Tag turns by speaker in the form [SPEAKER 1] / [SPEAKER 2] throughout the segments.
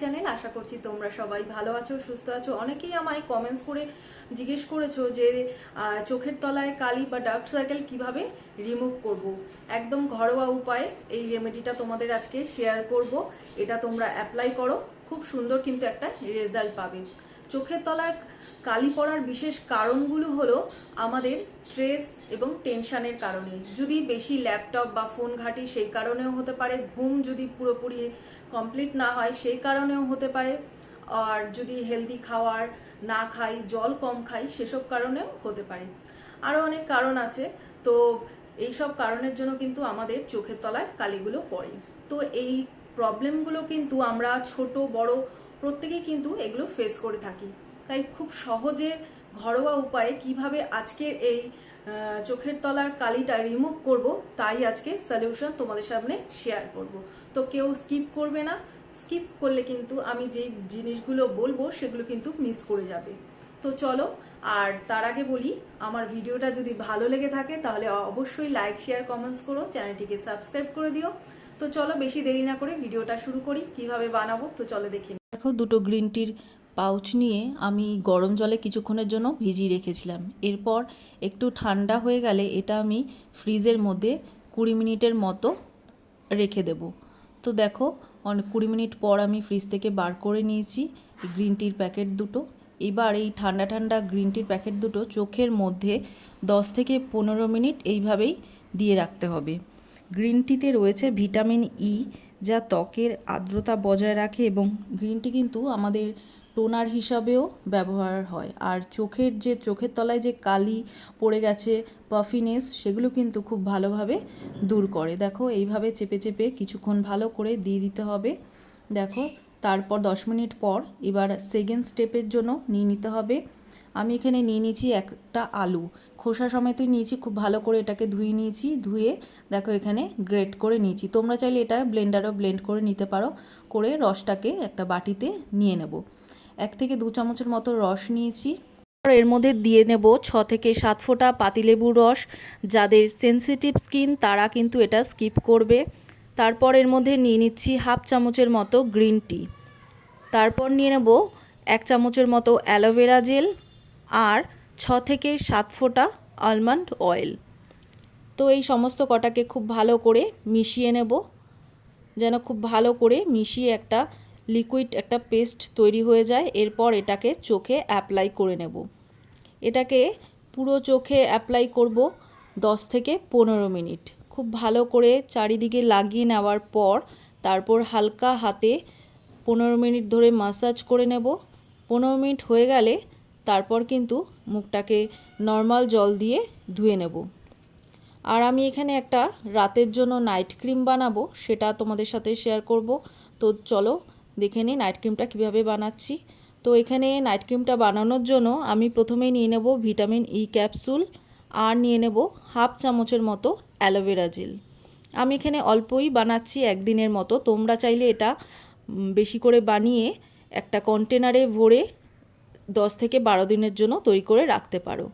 [SPEAKER 1] Channel আশা করছি তোমরা সবাই ভালো আছো, সুস্থ আছো। অনেকেই আমায় কমেন্টস করে জিজ্ঞেস করেছ যে চোখের তলায় কালি বা ডার্ক সার্কেল কীভাবে রিমুভ করব। একদম ঘরোয়া উপায়ে এই রেমেডিটা তোমাদের আজকে শেয়ার করব। এটা তোমরা অ্যাপ্লাই করো। খুব সুন্দর কিন্তু একটা রেজাল্ট পাবে। চোখের তলার কালি পড়ার বিশেষ কারণগুলো হলো আমাদের স্ট্রেস এবং টেনশনের কারণে। যদি বেশি ল্যাপটপ বা ফোন ঘাঁটি, সেই কারণেও হতে পারে। ঘুম যদি পুরোপুরি কমপ্লিট না হয়, সেই কারণেও হতে পারে। আর যদি হেলদি খাওয়ার না খাই, জল কম খাই, সেসব কারণেও হতে পারে। আরও অনেক কারণ আছে। তো এই সব কারণের জন্য কিন্তু আমাদের চোখের তলায় কালিগুলো পড়ে। তো এই প্রবলেমগুলো কিন্তু আমরা ছোট, বড় প্রত্যেকেই কিন্তু এগুলো ফেস করে থাকি। তাই খুব সহজে ঘরোয়া উপায়ে কীভাবে আজকের এই চোখের তলার কালিটা রিমুভ করব, তাই আজকে সলিউশন তোমাদের সামনে শেয়ার করব। তো কেউ স্কিপ করবে না। স্কিপ করলে কিন্তু আমি যেই জিনিসগুলো বলব সেগুলো কিন্তু মিস করে যাবে। তো চলো, আর তার আগে বলি, আমার ভিডিওটা যদি ভালো লেগে থাকে তাহলে অবশ্যই লাইক শেয়ার কমেন্টস করো, চ্যানেলটিকে সাবস্ক্রাইব করে দিও। তো চলো বেশি দেরি না করে ভিডিওটা শুরু করি, কীভাবে বানাবো তো চলো দেখি
[SPEAKER 2] দেখো, দুটো গ্রিন টির পাউচ নিয়ে আমি গরম জলে কিছুক্ষণের জন্য ভিজিয়ে রেখেছিলাম। এরপর একটু ঠান্ডা হয়ে গেলে এটা আমি ফ্রিজের মধ্যে কুড়ি মিনিটের মতো রেখে দেব। তো দেখো অনেক কুড়ি মিনিট পর আমি ফ্রিজ থেকে বার করে নিয়েছি গ্রিন টির প্যাকেট দুটো। এবার এই ঠান্ডা ঠান্ডা গ্রিন টির প্যাকেট দুটো চোখের মধ্যে দশ থেকে পনেরো মিনিট এইভাবেই দিয়ে রাখতে হবে। গ্রিন টিতে রয়েছে ভিটামিন ই যা ত্বকের আর্দ্রতা বজায় রাখে এবং গ্রিন টি কিন্তু আমাদের টোনার হিসাবেও ব্যবহার হয়। আর চোখের যে, চোখের তলায় যে কালি পড়ে গেছে, পাফিনেস, সেগুলো কিন্তু খুব ভালোভাবে দূর করে। দেখো, এইভাবে চেপে চেপে কিছুক্ষণ ভালো করে দিয়ে দিতে হবে। দেখো, তারপর দশ মিনিট পর এবার সেকেন্ড স্টেপের জন্য নিয়ে নিতে হবে। আমি এখানে নিয়ে নিয়েছি একটা আলু। খোসা সমেতই নিয়েছি, খুব ভালো করে এটাকে ধুয়ে নিয়েছি, ধুয়ে দেখো এখানে গ্রেট করে নিয়েছি। তোমরা চাইলে এটা ব্লেন্ডারও ব্লেন্ড করে নিতে পারো, করে রসটাকে একটা বাটিতে নিয়ে নেব। এক থেকে দু চামচের মতো রস নিয়েছি। এর মধ্যে দিয়ে নেব ছ থেকে সাত ফোঁটা পাতিলেবুর রস। যাদের সেনসিটিভ স্কিন তারা কিন্তু এটা স্কিপ করবে। তারপর এর মধ্যে নিয়ে নিচ্ছি হাফ চামচের মতো গ্রিন টি তারপর নিয়ে নেব এক চামচের মতো অ্যালোভেরা জেল আর ছ থেকে সাত ফোঁটা আলমন্ড অয়েল তো এই সমস্ত কটাকে খুব ভালো করে মিশিয়ে নেব। যেন খুব ভালো করে মিশিয়ে একটা লিকুইড একটা পেস্ট তৈরি হয়ে যায়। এরপর এটাকে চোখে অ্যাপ্লাই করে নেব। এটাকে পুরো চোখে অ্যাপ্লাই করব দশ থেকে পনেরো মিনিট। খুব ভালো করে চারিদিকে লাগিয়ে নেওয়ার পর তারপর হালকা হাতে পনেরো মিনিট ধরে মাসাজ করে নেব। পনেরো মিনিট হয়ে গেলে তারপর কিন্তু মুখটাকে নর্মাল জল দিয়ে ধুয়ে নেব। আর আমি এখানে একটা রাতের জন্য নাইট ক্রিম বানাবো, সেটা তোমাদের সাথে শেয়ার করব। তো চলো দেখে নিই নাইট ক্রিমটা কীভাবে বানাচ্ছি। তো এখানে নাইট ক্রিমটা বানানোর জন্য আমি প্রথমে নিয়ে নেব ভিটামিন ই ক্যাপসুল আর নিয়ে নেব হাফ চামচের মতো অ্যালোভেরা জেল আমি এখানে অল্পই বানাচ্ছি একদিনের মতো, তোমরা চাইলে এটা বেশি করে বানিয়ে একটা কন্টেনারে ভরে দশ থেকে বারো দিনের জন্য তৈরি করে রাখতে পারো।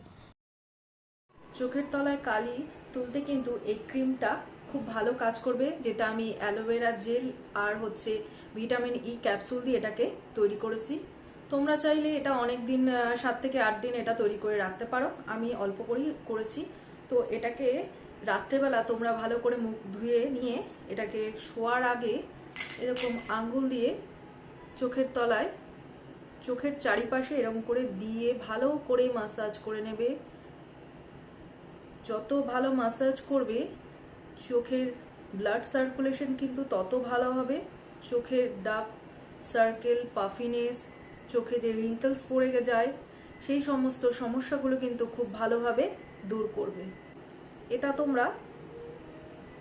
[SPEAKER 1] চোখের তলায় কালি তুলতে কিন্তু এই ক্রিমটা খুব ভালো কাজ করবে, যেটা আমি অ্যালোভেরা জেল আর হচ্ছে ভিটামিন ই ক্যাপসুল দিয়ে এটাকে তৈরি করেছি। তোমরা চাইলে এটা অনেক দিন সাত থেকে আট দিন এটা তৈরি করে রাখতে পারো। আমি অল্প করেই করেছি। তো এটাকে রাত্রেবেলা তোমরা ভালো করে মুখ ধুয়ে নিয়ে এটাকে শোয়ার আগে এরকম আঙ্গুল দিয়ে চোখের তলায় চোখের চারিপাশে এরকম করে দিয়ে ভালো করে মাসাজ করে নেবে। যত ভালো মাসাজ করবে, চোখের ব্লাড সার্কুলেশন কিন্তু তত ভালো হবে। চোখের ডার্ক সার্কেল পাফিনেস চোখে যে রিঙ্কেলস পড়ে যায়, সেই সমস্ত সমস্যাগুলো কিন্তু খুব ভালোভাবে দূর করবে। এটা তোমরা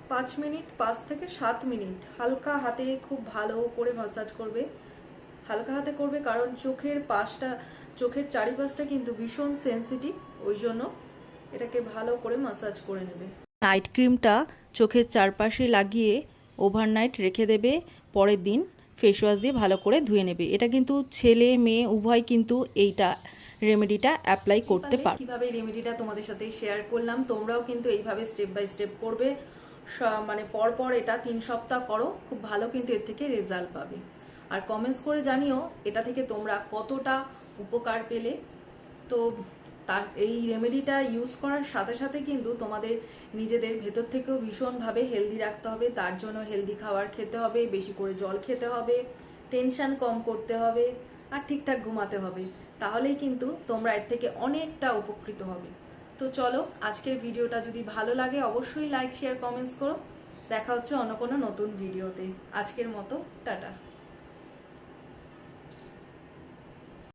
[SPEAKER 1] পাঁচ মিনিট, পাঁচ থেকে সাত মিনিট হালকা হাতে খুব ভালো করে মাসাজ করবে। হালকা হাতে করবে, কারণ চোখের পাশটা, চোখের চারিপাশটা কিন্তু ভীষণ সেন্সিটিভ ওই জন্য এটাকে ভালো করে মাসাজ করে নেবে।
[SPEAKER 2] নাইট ক্রিমটা চোখের চারপাশে লাগিয়ে ওভারনাইট রেখে দেবে, পরের দিন ফেস ওয়াশ দিয়ে ভালো করে ধুয়ে নেবে। এটা কিন্তু ছেলে, মেয়ে, উভয় কিন্তু এইটা রেমেডিটা অ্যাপ্লাই করতে পারো
[SPEAKER 1] কীভাবে রেমেডিটা তোমাদের সাথে শেয়ার করলাম, তোমরাও কিন্তু এইভাবে স্টেপ বাই স্টেপ করবে। মানে পর পর এটা তিন সপ্তাহ করো, খুব ভালো কিন্তু এর থেকে রেজাল্ট পাবে। আর কমেন্টস করে জানিও এটা থেকে তোমরা কতটা উপকার পেলে। তো তার এই রেমেডিটা ইউজ করার সাথে সাথে কিন্তু তোমাদের নিজেদের ভেতর থেকেও ভীষণভাবে হেলদি রাখতে হবে। তার জন্য হেলদি খাবার খেতে হবে, বেশি করে জল খেতে হবে টেনশন কম করতে হবে আর ঠিকঠাক ঘুমাতে হবে। তাহলেই কিন্তু তোমরা এর থেকে অনেকটা উপকৃত হবে। তো চলো আজকের ভিডিওটা যদি ভালো লাগে অবশ্যই লাইক শেয়ার কমেন্টস করো। দেখা হচ্ছে অন্য কোনো নতুন ভিডিওতে। আজকের মতো, টাটা।